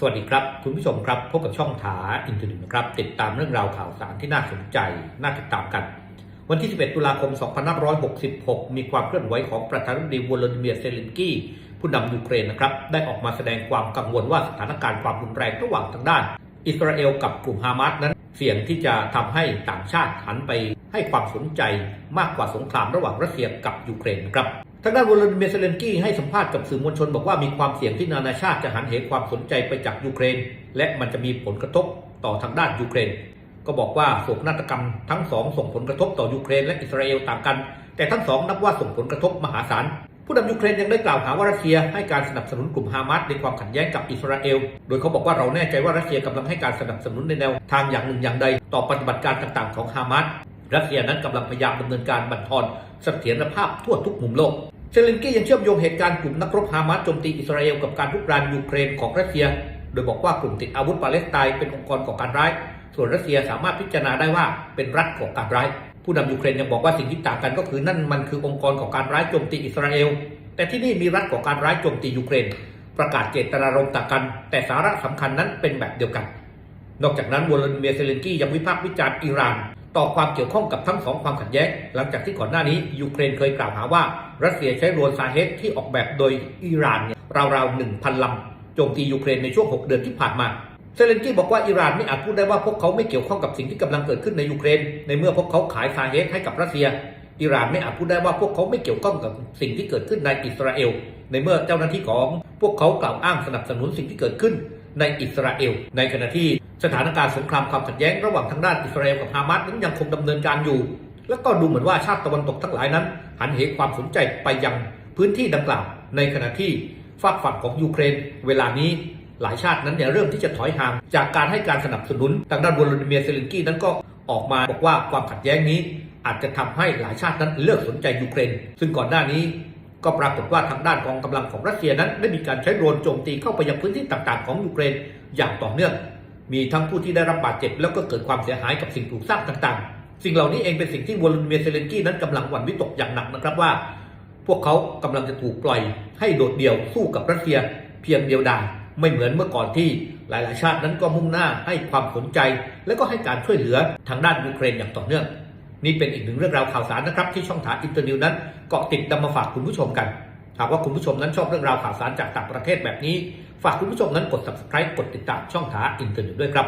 สวัสดีครับ คุณผู้ชมครับพบกับช่องถาอินเทอร์เน็ตนะครับ ติดตามเรื่องราวข่าวสารที่น่าสนใจน่าติดตามกัน วันที่ 11 ตุลาคม 2566 มีความเคลื่อนไหวของประธานาธิบดีวลาดิเมียร์เซเลนกี้ผู้นำยูเครนนะครับ ได้ออกมาแสดงความกังวลว่าสถานการณ์ความรุนแรงระหว่างทางด้าน อิสราเอลกับกลุ่มฮามาสนั้น เสี่ยงที่จะทำให้ต่างชาติหันไปให้ความสนใจมากกว่าสงครามระหว่างรัสเซียกับยูเครนนะครับ ทางด้านวลาดิเมียร์เซเลนกี้ให้สัมภาษณ์กับสื่อมวลชนบอกว่ามีความเสี่ยงที่นานาชาติจะหันเหความสนใจไปจากยูเครน และมันจะมีผลกระทบต่อทางด้านยูเครน ก็บอกว่าโศกนาฏกรรมทั้งสองส่งผลกระทบต่อยูเครนและอิสราเอลต่างกัน แต่ทั้งสองนับว่าส่งผลกระทบมหาศาลผู้นำยูเครนยังได้กล่าวหาว่ารัสเซียให้การสนับสนุนกลุ่มฮามาสในความขัดแย้งกับอิสราเอล โดยเขาบอกว่าเราแน่ใจว่ารัสเซียกำลังให้การสนับสนุนในแนวทางอย่างหนึ่งอย่างใด ต่อปฏิบัติการต่างๆของฮามาสรัสเซียนั้นกำลังพยายามดำเนินการบั่นทอนเสถียรภาพทั่วทุกมุมโลก เซเลนกี้ยังเชื่อมโยงเหตุการณ์กลุ่มนักรบฮามาสโจมตีอิสราเอลกับการลุกรานยูเครนของรัสเซีย โดยบอกว่ากลุ่มติดอาวุธปาเลสไตน์เป็นองค์กรก่อการร้าย ส่วนรัสเซียสามารถพิจารณาได้ว่าเป็นรัฐก่อการร้าย ผู้นำยูเครนยังบอกว่าสิ่งที่ต่างกันก็คือนั่นมันคือองค์กรก่อการร้ายโจมตีอิสราเอล แต่ที่นี่มีรัฐก่อการร้ายโจมตียูเครน ประกาศเจตนารมณ์ต่างกัน แต่สาระสำคัญนั้นเป็นแบบเดียวกัน นอกจากนั้นวลาดิเมียร์เซเลนกี้ยังวิพากษ์วิจารณ์อิหร่าน ต่อความเกี่ยวข้องกับทั้งสองความขัดแย้ง หลังจากที่ก่อนหน้านี้ยูเครนเคยกล่าวหาว่า รัสเซียใช้โรนซาเฮดที่ออกแบบโดยอิหร่านเนี่ยราวๆ1,000ลำโจมตียูเครนในช่วง 6 เดือนที่ผ่านมาเซเลนกี้บอกว่าอิหร่านไม่อาจพูดได้ว่าพวกเขาไม่เกี่ยวข้องกับสิ่งที่กำลังเกิดขึ้นในยูเครน ในเมื่อพวกเขาขายซาเฮดให้กับรัสเซีย อิหร่านไม่อาจพูดได้ว่าพวกเขาไม่เกี่ยวข้องกับสิ่งที่เกิดขึ้นในอิสราเอล ในเมื่อเจ้าหน้าที่ของพวกเขากล่าวอ้างสนับสนุนสิ่งที่เกิดขึ้น ในอิสราเอล ในขณะที่สถานการณ์สงครามความขัดแย้งระหว่างทางด้านอิสราเอลกับฮามาสนั้นยังคงดำเนินการอยู่ และก็ดูเหมือนว่าชาติตะวันตกทั้งหลายนั้น หันเหความสนใจไปยังพื้นที่ดังกล่าว ในขณะที่ฝากฝั่งของยูเครน เวลานี้หลายชาตินั้นเนี่ยเริ่มที่จะถอยห่าง จากการให้การสนับสนุนทางด้านวลาดิเมียร์เซเลนกี้นั้นก็ออกมาบอกว่าความขัดแย้งนี้ อาจจะทำให้หลายชาตินั้นเลิกสนใจยูเครน ซึ่งก่อนหน้านี้ ก็ปรากฏว่าทางด้านกองกำลังของรัสเซียนั้น ได้มีการใช้โดรนโจมตีเข้าไปยังพื้นที่ต่างๆ ของยูเครนอย่างต่อเนื่อง มีทั้งผู้ที่ได้รับบาดเจ็บ แล้วก็เกิดความเสียหายกับสิ่งปลูกสร้างต่างๆ สิ่งเหล่านี้เองเป็นสิ่งที่วลาดิเมียร์เซเลนกี้นั้นกำลังหวั่นวิตกอย่างหนักนะครับว่า พวกเขากำลังจะถูกปล่อยให้โดดเดี่ยวสู้กับรัสเซีย เพียงเดียวดายไม่เหมือนเมื่อก่อนที่หลาย ๆ ชาตินั้นก็มุ่งหน้าให้ความสนใจ และก็ให้การช่วยเหลือทางด้านยูเครนอย่างต่อเนื่อง นี่เป็นอีกหนึ่งเรื่องราวข่าวสารนะครับที่ช่องถาอินเตอร์นิวนั้นเกาะติดนำมาฝากคุณผู้ชมกัน หากว่าคุณผู้ชมนั้นชอบเรื่องราวข่าวสารจากต่างประเทศแบบนี้ ฝากคุณผู้ชมนั้นกด subscribe กดติดตามช่องถาอินเตอร์นิวด้วยครับ